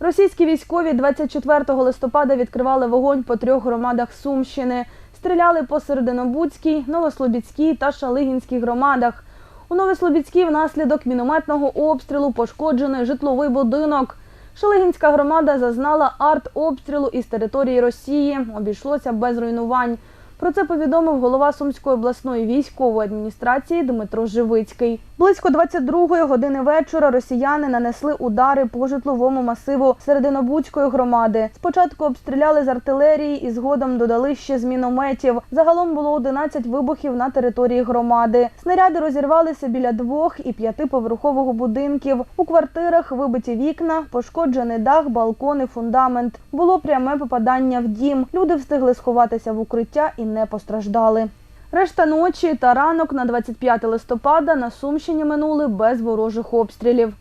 Російські військові 24 листопада відкривали вогонь по трьох громадах Сумщини. Стріляли по Серединобудській, Новослобідській та Шалигінській громадах. У Новослобідській внаслідок мінометного обстрілу пошкоджений житловий будинок. Шалигінська громада зазнала артобстрілу із території Росії. Обійшлося без руйнувань. Про це повідомив голова Сумської обласної військової адміністрації Дмитро Живицький. Близько 22-ї години вечора росіяни нанесли удари по житловому масиву Серединобудської громади. Спочатку обстріляли з артилерії і згодом додали ще з мінометів. Загалом було 11 вибухів на території громади. Снаряди розірвалися біля двох і п'ятиповерхового будинків. У квартирах вибиті вікна, пошкоджений дах, балкони, фундамент. Було пряме попадання в дім. Люди встигли сховатися в укриття і не постраждали. Решта ночі та ранок на 25 листопада на Сумщині минули без ворожих обстрілів.